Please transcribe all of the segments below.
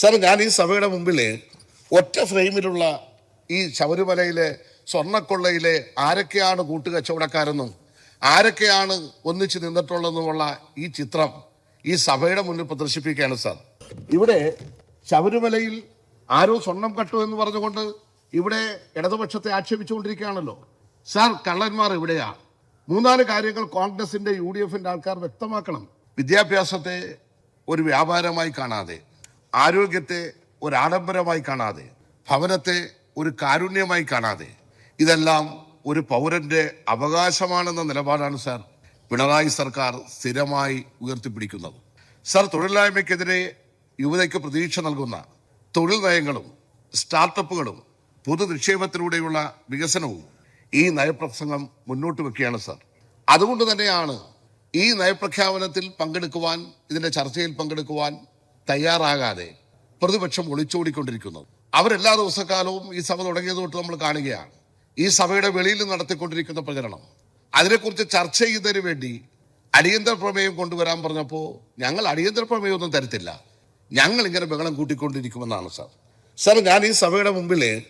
Sir ഞാൻ ഈ സഭയുടെ മുമ്പിൽ ഒറ്റ ഫ്രെയിമിലുള്ള ഈ ശബരിമലയിലെ സ്വർണക്കൊള്ളയിലെ ആരൊക്കെയാണ് കൂട്ടുകച്ചവടക്കാരെന്നും ആരൊക്കെയാണ് ഒന്നിച്ച് നിന്നിട്ടുള്ളതെന്നുമുള്ള ഈ ചിത്രം ഈ സഭയുടെ മുന്നിൽ പ്രദർശിപ്പിക്കുകയാണ് സാർ. ഇവിടെ ശബരിമലയിൽ ആരോ സ്വർണം കട്ടു എന്ന് പറഞ്ഞുകൊണ്ട് ഇവിടെ ഇടതുപക്ഷത്തെ ആക്ഷേപിച്ചുകൊണ്ടിരിക്കുകയാണല്ലോ. സാർ കള്ളന്മാർ ഇവിടെയാ. മൂന്നാൽ കാര്യങ്ങൾ കോൺഗ്രസിന്റെ യു ഡി എഫിന്റെ ആൾക്കാർ വ്യക്തമാക്കണം. വിദ്യാഭ്യാസത്തെ ഒരു വ്യാപാരമായി കാണാതെ. ആരോഗ്യത്തെ ഒരു ആഡംബരമായി കാണാതെ ഭവനത്തെ ഒരു കാരുണ്യമായി കാണാതെ ഇതെല്ലാം ഒരു പൗരന്റെ അവകാശമാണെന്ന നിലപാടാണ് സാർ പിണറായി സർക്കാർ സ്ഥിരമായി ഉയർത്തിപ്പിടിക്കുന്നത്. സാർ തൊഴിലില്ലായ്മയ്ക്കെതിരെ യുവതയ്ക്ക് പ്രതീക്ഷ നൽകുന്ന തൊഴിൽ നയങ്ങളും സ്റ്റാർട്ടപ്പുകളും പൊതു നിക്ഷേപത്തിലൂടെയുള്ള വികസനവും ഈ നയപ്രസംഗം മുന്നോട്ട് വെക്കുകയാണ് സാർ. അതുകൊണ്ട് തന്നെയാണ് ഈ നയപ്രഖ്യാപനത്തിൽ പങ്കെടുക്കുവാൻ ഇതിന്റെ ചർച്ചയിൽ പങ്കെടുക്കുവാൻ തയ്യാറാകാതെ പ്രതിപക്ഷം ഒളിച്ചോടിക്കൊണ്ടിരിക്കുന്നത്. അവരെല്ലാ ദിവസക്കാലവും ഈ സഭ തുടങ്ങിയത് തൊട്ട് നമ്മൾ കാണുകയാണ്. ഈ സഭയുടെ വെളിയിൽ നടത്തിക്കൊണ്ടിരിക്കുന്ന പ്രചരണം. അതിനെക്കുറിച്ച് ചർച്ച ചെയ്യുന്നതിന് വേണ്ടി അടിയന്തര പ്രമേയം കൊണ്ടുവരാൻ പറഞ്ഞപ്പോൾ ഞങ്ങൾ അടിയന്തര പ്രമേയം ഒന്നും തരത്തില്ല. ഞങ്ങൾ ഇങ്ങനെ ബഹളം കൂട്ടിക്കൊണ്ടിരിക്കുമെന്നാണ് സാർ. സാർ ഞാൻ ഈ സഭയുടെ മുമ്പിൽ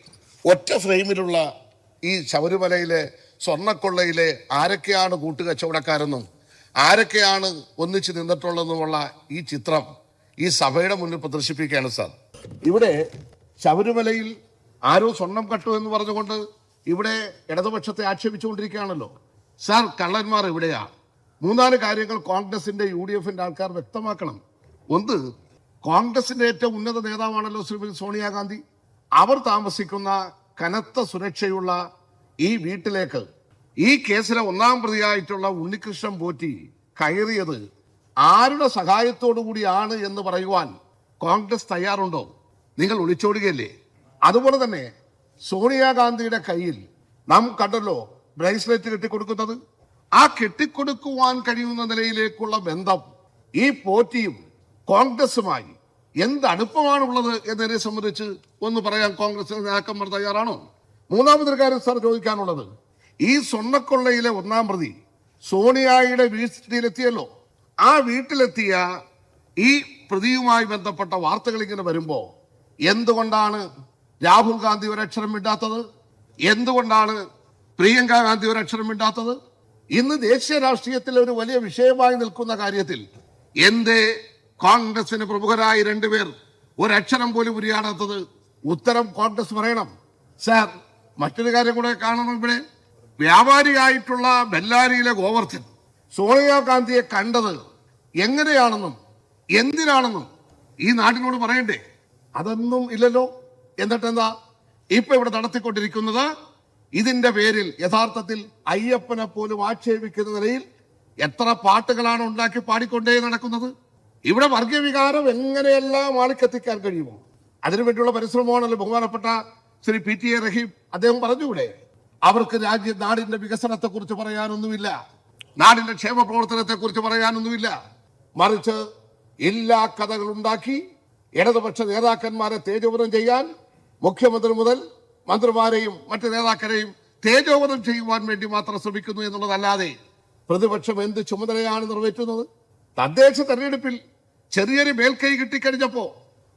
ഒറ്റ ഫ്രെയിമിലുള്ള ഈ ശബരിമലയിലെ സ്വർണക്കൊള്ളയിലെ ആരൊക്കെയാണ് കൂട്ടുകച്ചവടക്കാരെന്നും ആരൊക്കെയാണ് ഒന്നിച്ച് നിന്നിട്ടുള്ളതെന്നുമുള്ള ഈ ചിത്രം ഈ സഭയുടെ മുന്നിൽ പ്രദർശിപ്പിക്കുകയാണ് സാർ. ഇവിടെ ശബരിമലയിൽ ആരോ സ്വർണം കട്ടു എന്ന് പറഞ്ഞുകൊണ്ട് ഇവിടെ ഇടതുപക്ഷത്തെ ആക്ഷേപിച്ചുകൊണ്ടിരിക്കുകയാണല്ലോ. സാർ കള്ളന്മാർ ഇവിടെയാ. മൂന്നാൽ കാര്യങ്ങൾ കോൺഗ്രസിന്റെ യു ഡി എഫിന്റെ ആൾക്കാർ വ്യക്തമാക്കണം. ഒന്ന് കോൺഗ്രസിന്റെ ഏറ്റവും ഉന്നത നേതാവാണല്ലോ ശ്രീമതി സോണിയാഗാന്ധി. അവർ താമസിക്കുന്ന കനത്ത സുരക്ഷയുള്ള ഈ വീട്ടിലേക്ക് ഈ കേസിലെ ഒന്നാം പ്രതിയായിട്ടുള്ള ഉണ്ണികൃഷ്ണൻ പോറ്റി കയറിയത് ആരുടെ സഹായത്തോടു കൂടിയാണ് എന്ന് പറയുവാൻ കോൺഗ്രസ് തയ്യാറുണ്ടോ? നിങ്ങൾ ഒളിച്ചോടുകയല്ലേ? അതുപോലെ തന്നെ സോണിയാഗാന്ധിയുടെ കയ്യിൽ നാം കണ്ടല്ലോ ബ്രേസ്ലെറ്റ് കെട്ടിക്കൊടുക്കുന്നത്. ആ കെട്ടിക്കൊടുക്കുവാൻ കഴിയുന്ന നിലയിലേക്കുള്ള ബന്ധം ഈ പോറ്റിയും കോൺഗ്രസുമായി എന്ത് അടുപ്പമാണുള്ളത് എന്നതിനെ സംബന്ധിച്ച് ഒന്ന് പറയാൻ കോൺഗ്രസ് നേതാക്കന്മാർ തയ്യാറാണോ? മൂന്നാമതൊരു കാര്യം സാർ ചോദിക്കാനുള്ളത്. ഈ സ്വർണക്കൊള്ളയിലെ ഒന്നാം പ്രതി സോണിയായുടെ വീട്ടിലെത്തിയല്ലോ ആ വീട്ടിലെത്തിയ ഈ പ്രതിയുമായി ബന്ധപ്പെട്ട വാർത്തകൾ ഇങ്ങനെ വരുമ്പോ എന്തുകൊണ്ടാണ് രാഹുൽ ഗാന്ധി ഒരക്ഷരം മിണ്ടാത്തത്? എന്തുകൊണ്ടാണ് പ്രിയങ്ക ഗാന്ധി ഒരക്ഷരം മിണ്ടാത്തത്? ഇന്ന് ദേശീയ രാഷ്ട്രീയത്തിൽ ഒരു വലിയ വിഷയമായി നിൽക്കുന്ന കാര്യത്തിൽ എന്തേ കോൺഗ്രസിന് പ്രമുഖരായ രണ്ടുപേർ ഒരക്ഷരം പോലും ഉരിയാടാത്തത്? ഉത്തരം കോൺഗ്രസ് പറയണം. സാർ മറ്റൊരു കാര്യം കൂടെ കാണണം ഇവിടെ. വ്യാപാരിയായിട്ടുള്ള ബെല്ലാരിയിലെ ഗോവർദ്ധൻ സോണിയാഗാന്ധിയെ കണ്ടത് എങ്ങനെയാണെന്നും എന്തിനാണെന്നും ഈ നാട്ടിനോട് പറയണ്ടേ? അതൊന്നും ഇല്ലല്ലോ. എന്നിട്ട് എന്താ ഇപ്പൊ ഇവിടെ നടത്തിക്കൊണ്ടിരിക്കുന്നത് ഇതിന്റെ പേരിൽ യഥാർത്ഥത്തിൽ അയ്യപ്പനെ പോലും ആക്ഷേപിക്കുന്ന നിലയിൽ എത്ര പാട്ടുകളാണ് ഉണ്ടാക്കി പാടിക്കൊണ്ടേ നടക്കുന്നത്? ഇവിടെ വർഗീയ വികാരം എങ്ങനെയെല്ലാം ആളിക്കെത്തിക്കാൻ കഴിയുമോ? അതിനുവേണ്ടിയുള്ള പരിശ്രമമാണല്ലോ ബഹുമാനപ്പെട്ട Shri P T A Rahim. അദ്ദേഹം പറഞ്ഞുകൂടെ? അവർക്ക് രാജ്യ നാടിന്റെ വികസനത്തെ കുറിച്ച് പറയാനൊന്നുമില്ല. നാടിന്റെ ക്ഷേമ പ്രവർത്തനത്തെ കുറിച്ച് പറയാനൊന്നുമില്ല. മറിച്ച് എല്ലാ കഥകളുണ്ടാക്കി ഇടതുപക്ഷ നേതാക്കന്മാരെ തേജോവധം ചെയ്യാൻ മുഖ്യമന്ത്രി മുതൽ മന്ത്രിമാരെയും മറ്റു നേതാക്കളെയും തേജോവധം ചെയ്യുവാൻ വേണ്ടി മാത്രം ശ്രമിക്കുന്നു എന്നുള്ളതല്ലാതെ പ്രതിപക്ഷം എന്ത് ചുമതലയാണ് നിറവേറ്റുന്നത്? തദ്ദേശ തെരഞ്ഞെടുപ്പിൽ ചെറിയൊരു മേൽക്കൈ കിട്ടിക്കഴിഞ്ഞപ്പോ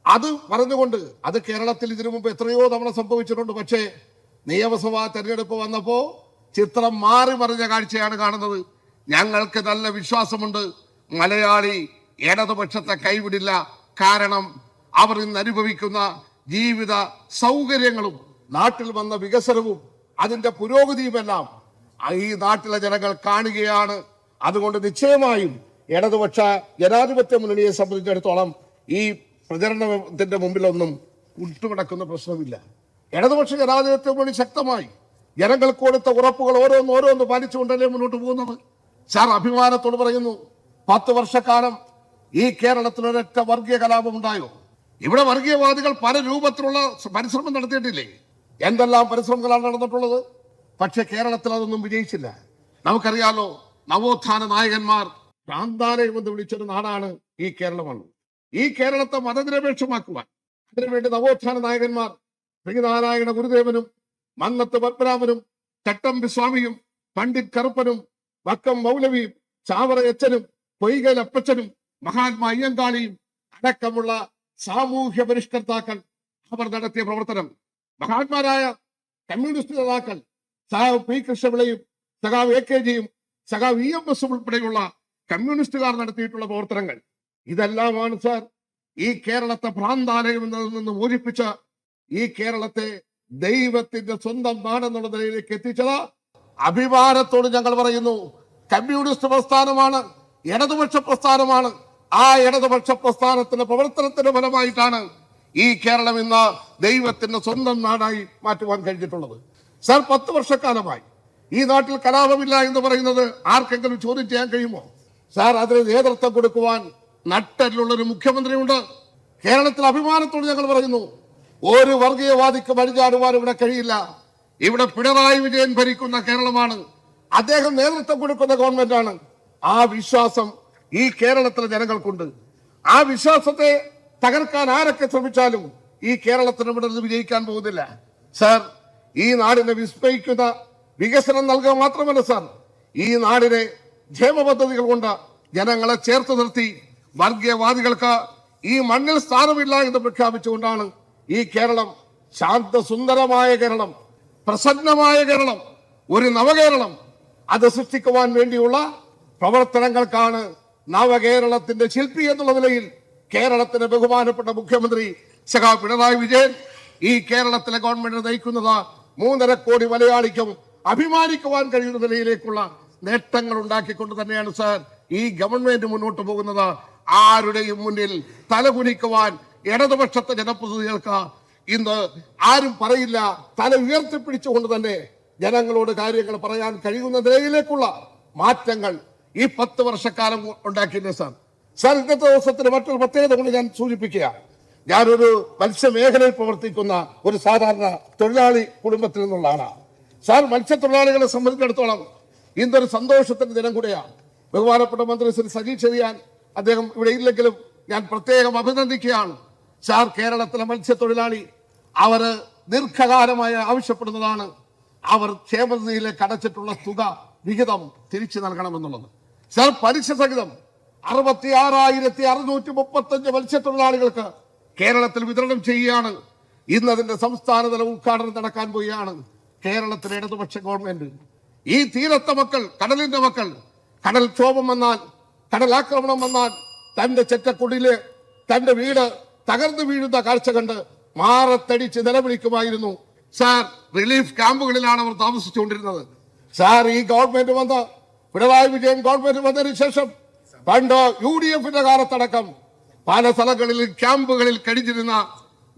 അത് പറഞ്ഞുകൊണ്ട് അത് കേരളത്തിൽ ഇതിനു മുമ്പ് എത്രയോ തവണ സംഭവിച്ചിട്ടുണ്ട്. പക്ഷേ നിയമസഭാ തെരഞ്ഞെടുപ്പ് വന്നപ്പോ ചിത്രം മാറി മറിഞ്ഞ കാഴ്ചയാണ് കാണുന്നത്. ഞങ്ങൾക്ക് നല്ല വിശ്വാസമുണ്ട്. മലയാളി ഇടതുപക്ഷത്തെ കൈവിടില്ല. കാരണം അവർ ഇന്ന് അനുഭവിക്കുന്ന ജീവിത സൗകര്യങ്ങളും നാട്ടിൽ വന്ന വികസനവും അതിന്റെ പുരോഗതിയുമെല്ലാം ഈ നാട്ടിലെ ജനങ്ങൾ കാണുകയാണ്. അതുകൊണ്ട് നിശ്ചയമായും ഇടതുപക്ഷ ജനാധിപത്യ മുന്നണിയെ സംബന്ധിച്ചിടത്തോളം ഈ പ്രചരണത്തിന്റെ മുമ്പിലൊന്നും ഉട്ടുകിടക്കുന്ന പ്രശ്നമില്ല. ഇടതുപക്ഷ ജനാധിപത്യ മുന്നണി ശക്തമായി ജനങ്ങൾ കൊടുത്ത ഉറപ്പുകൾ ഓരോന്ന് ഓരോന്ന് പാലിച്ചുകൊണ്ടല്ലേ മുന്നോട്ട് പോകുന്നത്? സാർ അഭിമാനത്തോട് പറയുന്നു പത്ത് വർഷക്കാലം ഈ കേരളത്തിൽ ഒരൊറ്റ വർഗീയ കലാപം ഉണ്ടായോ? ഇവിടെ വർഗീയവാദികൾ പല രൂപത്തിലുള്ള പരിശ്രമം നടത്തിയിട്ടില്ലേ? എന്തെല്ലാം പരിശ്രമങ്ങളാണ് നടന്നിട്ടുള്ളത്? പക്ഷെ കേരളത്തിൽ അതൊന്നും വിജയിച്ചില്ല. നമുക്കറിയാലോ നവോത്ഥാന നായകന്മാർ പ്രാന്താലയം എന്ന് വിളിച്ചൊരു നാടാണ് ഈ കേരളമാണ്. ഈ കേരളത്തെ മതനിരപേക്ഷമാക്കുവാൻ അതിനുവേണ്ടി നവോത്ഥാന നായകന്മാർ ശ്രീനാരായണ ഗുരുദേവനും മന്നത്ത് പത്മനാഭനും ചട്ടമ്പി സ്വാമിയും പണ്ഡിറ്റ് കറുപ്പനും വക്കം മൗലവിയും ചാവറയച്ചനും പൊയ്കൽ അപ്പച്ചനും മഹാത്മാ അയ്യങ്കാളിയും അടക്കമുള്ള സാമൂഹ്യ പരിഷ്കർത്താക്കൾ അവർ നടത്തിയ പ്രവർത്തനം. മഹാത്മാരായ കമ്മ്യൂണിസ്റ്റ് നേതാക്കൾ സഹാവ് പി കൃഷ്ണപിള്ളയും സഖാവ് എ കെ ജിയും സഖാവ് ഇ എം എസും ഉൾപ്പെടെയുള്ള കമ്മ്യൂണിസ്റ്റുകാർ നടത്തിയിട്ടുള്ള പ്രവർത്തനങ്ങൾ. ഇതെല്ലാമാണ് സാർ ഈ കേരളത്തെ ഭ്രാന്താലയം എന്നതിൽ നിന്ന് മോചിപ്പിച്ച ഈ കേരളത്തെ ദൈവത്തിന്റെ സ്വന്തം നാടെന്നുള്ള നിലയിലേക്ക് എത്തിച്ചത് അഭിമാനത്തോട് ഞങ്ങൾ പറയുന്നു കമ്മ്യൂണിസ്റ്റ് പ്രസ്ഥാനമാണ് ഇടതുപക്ഷ പ്രസ്ഥാനമാണ്. ആ ഇടതുപക്ഷ പ്രസ്ഥാനത്തിന്റെ പ്രവർത്തനത്തിന്റെ ഫലമായിട്ടാണ് ഈ കേരളം ഇന്ന് ദൈവത്തിന്റെ സ്വന്തം നാടായി മാറ്റുവാൻ കഴിഞ്ഞിട്ടുള്ളത്. സർ പത്ത് വർഷക്കാലമായി ഈ നാട്ടിൽ കലാപമില്ല എന്ന് പറയുന്നത് ആർക്കെങ്കിലും ചോദ്യം ചെയ്യാൻ കഴിയുമോ? സാർ അതിന് നേതൃത്വം കൊടുക്കുവാൻ നട്ടലുള്ള ഒരു മുഖ്യമന്ത്രിയുണ്ട്. കേരളത്തിൽ അഭിമാനത്തോട് ഞങ്ങൾ പറയുന്നു ഒരു വർഗീയവാദിക്ക് വഴിചാടുവാൻ ഇവിടെ കഴിയില്ല. ഇവിടെ പിണറായി വിജയൻ ഭരിക്കുന്ന കേരളമാണ്. അദ്ദേഹം നേതൃത്വം കൊടുക്കുന്ന ഗവൺമെന്റ് ആണ് ആ വിശ്വാസം ഈ കേരളത്തിലെ ജനങ്ങൾക്കുണ്ട്. ആ വിശ്വാസത്തെ തകർക്കാൻ ആരൊക്കെ ശ്രമിച്ചാലും ഈ കേരളത്തിന് ഇവിടെ നിന്ന് വിജയിക്കാൻ പോകുന്നില്ല. സാർ ഈ നാടിനെ വിസ്മയിക്കുന്ന വികസനം നൽകുക മാത്രമല്ല സാർ. ഈ നാടിനെ ക്ഷേമ പദ്ധതികൾ കൊണ്ട് ജനങ്ങളെ ചേർത്ത് നിർത്തി വർഗീയവാദികൾക്ക് ഈ മണ്ണിൽ സ്ഥാനമില്ല എന്ന് പ്രഖ്യാപിച്ചുകൊണ്ടാണ് ഈ കേരളം ശാന്ത സുന്ദരമായ കേരളം. പ്രസന്നമായ കേരളം ഒരു നവകേരളം അത് സൃഷ്ടിക്കുവാൻ വേണ്ടിയുള്ള പ്രവർത്തനങ്ങൾക്കാണ് നവകേരളത്തിന്റെ ശില്പി എന്നുള്ള നിലയിൽ കേരളത്തിന്റെ ബഹുമാനപ്പെട്ട മുഖ്യമന്ത്രി സഖാ പിണറായി വിജയൻ ഈ കേരളത്തിലെ ഗവൺമെന്റ് നയിക്കുന്നത് മൂന്നര കോടി മലയാളിക്കും അഭിമാനിക്കുവാൻ കഴിയുന്ന നിലയിലേക്കുള്ള നേട്ടങ്ങൾ ഉണ്ടാക്കിക്കൊണ്ട് തന്നെയാണ് സാർ ഈ ഗവൺമെന്റ് മുന്നോട്ട് പോകുന്നത്. ആരുടെയും മുന്നിൽ തലകുനിക്കുവാൻ ഇടതുപക്ഷത്തെ ജനപ്രതിനിധികൾക്ക് ഇന്ന് ആരും പറയില്ല. തല ഉയർത്തിപ്പിടിച്ചുകൊണ്ട് തന്നെ ജനങ്ങളോട് കാര്യങ്ങൾ പറയാൻ കഴിയുന്ന നിലയിലേക്കുള്ള മാറ്റങ്ങൾ ഈ പത്ത് വർഷക്കാലം ഉണ്ടാക്കിയിട്ടുണ്ട് സാർ. സാർ ഇന്നത്തെ ദിവസത്തിന് മറ്റൊരു പ്രത്യേകത കൊണ്ട് ഞാൻ സൂചിപ്പിക്കുക. ഞാനൊരു മത്സ്യമേഖലയിൽ പ്രവർത്തിക്കുന്ന ഒരു സാധാരണ തൊഴിലാളി കുടുംബത്തിൽ നിന്നുള്ള ആളാണ്. സാർ മത്സ്യത്തൊഴിലാളികളെ സംബന്ധിച്ചിടത്തോളം ഇന്നൊരു സന്തോഷത്തിന്റെ ദിനം കൂടെയാണ്. ബഹുമാനപ്പെട്ട മന്ത്രി ശ്രീ സജി ചെറിയാൻ അദ്ദേഹം ഇവിടെ ഇല്ലെങ്കിലും ഞാൻ പ്രത്യേകം അഭിനന്ദിക്കുകയാണ്. സാർ കേരളത്തിലെ മത്സ്യത്തൊഴിലാളി അവർ ദീർഘകാലമായി ആവശ്യപ്പെടുന്നതാണ്. അവർ ക്ഷേമനിധിയിലേക്ക് അടച്ചിട്ടുള്ള തുക വിഹിതം തിരിച്ചു നൽകണമെന്നുള്ളത്. സർ പലിശ സഹിതം അറുപത്തി ആറായിരത്തി അറുന്നൂറ്റി മുപ്പത്തഞ്ച് മത്സ്യത്തൊഴിലാളികൾക്ക് കേരളത്തിൽ വിതരണം ചെയ്യുകയാണ്. ഇന്ന് അതിന്റെ സംസ്ഥാനതല ഉദ്ഘാടനം നടക്കാൻ പോവുകയാണ് കേരളത്തിലെ ഇടതുപക്ഷ ഗവൺമെന്റ്. ഈ തീരത്തെ മക്കൾ കടലിന്റെ മക്കൾ കടൽ ക്ഷോഭം വന്നാൽ കടലാക്രമണം വന്നാൽ തന്റെ ചെറ്റക്കുടിയിലെ തന്റെ വീട് തകർന്നു വീഴുന്ന കാഴ്ച കണ്ട് മാറത്തടിച്ച് നിലവിളിക്കുമായിരുന്നു. സാർ റിലീഫ് ക്യാമ്പുകളിലാണ് അവർ താമസിച്ചുകൊണ്ടിരുന്നത്. സാർ ഈ ഗവൺമെന്റ് വന്ന് പിണറായി വിജയൻ ഗവൺമെന്റ് വന്നതിന് ശേഷം പണ്ട് യു ഡി എഫിന്റെ കാലത്തടക്കം പല സ്ഥലങ്ങളിൽ ക്യാമ്പുകളിൽ കഴിഞ്ഞിരുന്ന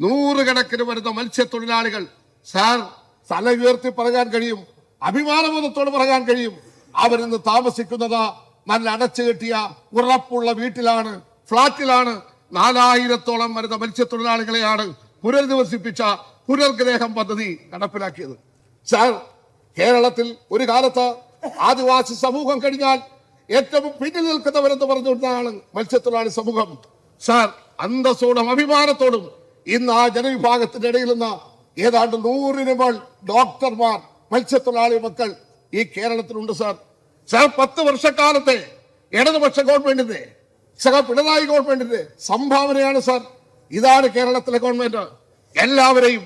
നൂറുകണക്കിന് വരുന്ന മത്സ്യത്തൊഴിലാളികൾ സാർ തല ഉയർത്തി പറയാൻ കഴിയും അഭിമാനബോധത്തോട് പറയാൻ കഴിയും. അവരിന്ന് താമസിക്കുന്നത് നല്ല അടച്ചു കെട്ടിയ ഉറപ്പുള്ള വീട്ടിലാണ് ഫ്ളാറ്റിലാണ് നാലായിരത്തോളം വരുന്ന മത്സ്യത്തൊഴിലാളികളെയാണ് പുനരധിവസിപ്പിച്ച പുനർഗ്രഹം പദ്ധതി നടപ്പിലാക്കിയത്. സാർ കേരളത്തിൽ ഒരു കാലത്ത് ആദിവാസി സമൂഹം കഴിഞ്ഞാൽ ഏറ്റവും പിന്നിൽ നിൽക്കുന്നവരെന്ന് പറഞ്ഞുകൊണ്ടാണ് മത്സ്യത്തൊഴിലാളി സമൂഹം. സാർ അന്തസ്സോടും അഭിമാനത്തോടും ഇന്ന് ആ ജനവിഭാഗത്തിന്റെ ഇടയിൽ നിന്ന് ഏതാണ്ട് നൂറിന് ഡോക്ടർമാർ മത്സ്യത്തൊഴിലാളി മക്കൾ ഈ കേരളത്തിലുണ്ട് സാർ. സാർ പത്ത് വർഷക്കാലത്തെ ഇടതുപക്ഷ ഗവൺമെന്റിന്റെ സഹ പിണറായി ഗവൺമെന്റിന്റെ സംഭാവനയാണ് സാർ. ഇതാണ് കേരളത്തിലെ ഗവൺമെന്റ്. എല്ലാവരെയും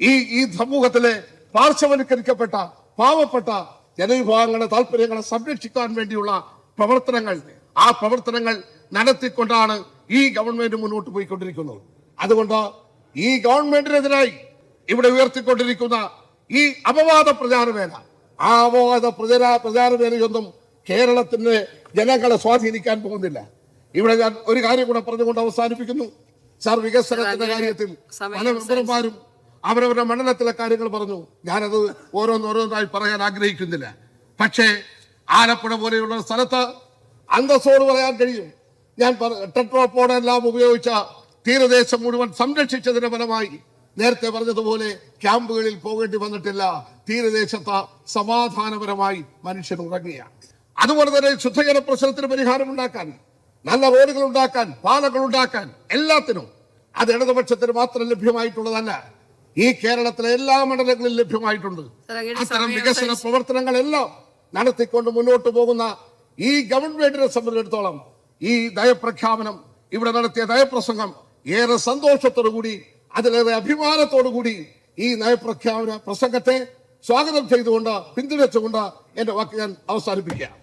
ഈ ഈ സമൂഹത്തിലെ പാർശ്വവൽക്കരിക്കപ്പെട്ട പാവപ്പെട്ട ജനവിഭാഗങ്ങളുടെ താല്പര്യങ്ങളെ സംരക്ഷിക്കാൻ വേണ്ടിയുള്ള പ്രവർത്തനങ്ങൾ ആ പ്രവർത്തനങ്ങൾ നടത്തിക്കൊണ്ടാണ് ഈ ഗവൺമെന്റ് മുന്നോട്ട് പോയിക്കൊണ്ടിരിക്കുന്നത്. അതുകൊണ്ട് ഈ ഗവൺമെന്റിനെതിരായി ഇവിടെ ഉയർത്തിക്കൊണ്ടിരിക്കുന്ന ഈ അപവാദ പ്രചാരവേല ആ അപവാദ പ്രചാര പ്രചാരവേലയൊന്നും കേരളത്തിന്റെ ജനങ്ങളെ സ്വാധീനിക്കാൻ പോകുന്നില്ല. ഇവിടെ ഞാൻ ഒരു കാര്യം കൂടെ പറഞ്ഞുകൊണ്ട് അവസാനിപ്പിക്കുന്നു. സാർ വികസനത്തിന്റെ കാര്യത്തിൽ പല മെമ്പർമാരും അവരവരുടെ മണ്ഡലത്തിലെ കാര്യങ്ങൾ പറഞ്ഞു. ഞാനത് ഓരോന്നോരോന്നായി പറയാൻ ആഗ്രഹിക്കുന്നില്ല. പക്ഷേ ആലപ്പുഴ പോലെയുള്ള സ്ഥലത്ത് അന്തസ്സോട് പറയാൻ കഴിയും. ഞാൻ ടെട്രോപ്പോടെല്ലാം ഉപയോഗിച്ച തീരദേശം മുഴുവൻ സംരക്ഷിച്ചതിന്റെ ഫലമായി നേരത്തെ പറഞ്ഞതുപോലെ ക്യാമ്പുകളിൽ പോകേണ്ടി വന്നിട്ടില്ല. തീരദേശത്ത് സമാധാനപരമായി മനുഷ്യൻ ഉറങ്ങുകയാണ്. അതുപോലെ തന്നെ ശുദ്ധജല പ്രശ്നത്തിന് പരിഹാരം ഉണ്ടാക്കാൻ നല്ല റോഡുകൾ ഉണ്ടാക്കാൻ പാലങ്ങൾ ഉണ്ടാക്കാൻ എല്ലാത്തിനും അത് ഇടതുപക്ഷത്തിന് മാത്രം ലഭ്യമായിട്ടുള്ളതല്ല. ഈ കേരളത്തിലെ എല്ലാ മണ്ഡലങ്ങളിലും ലഭ്യമായിട്ടുണ്ട്. അത്തരം വികസന പ്രവർത്തനങ്ങളെല്ലാം നടത്തിക്കൊണ്ട് മുന്നോട്ട് പോകുന്ന ഈ ഗവൺമെന്റിനെ സംബന്ധിച്ചിടത്തോളം ഈ നയപ്രഖ്യാപനം ഇവിടെ നടത്തിയ നയപ്രസംഗം ഏറെ സന്തോഷത്തോടു കൂടി അതിലേറെ അഭിമാനത്തോടു കൂടി ഈ നയപ്രഖ്യാപന പ്രസംഗത്തെ സ്വാഗതം ചെയ്തുകൊണ്ട് പിന്തുണച്ചുകൊണ്ട് എന്റെ വാക്ക് ഞാൻ അവസാനിപ്പിക്കാം.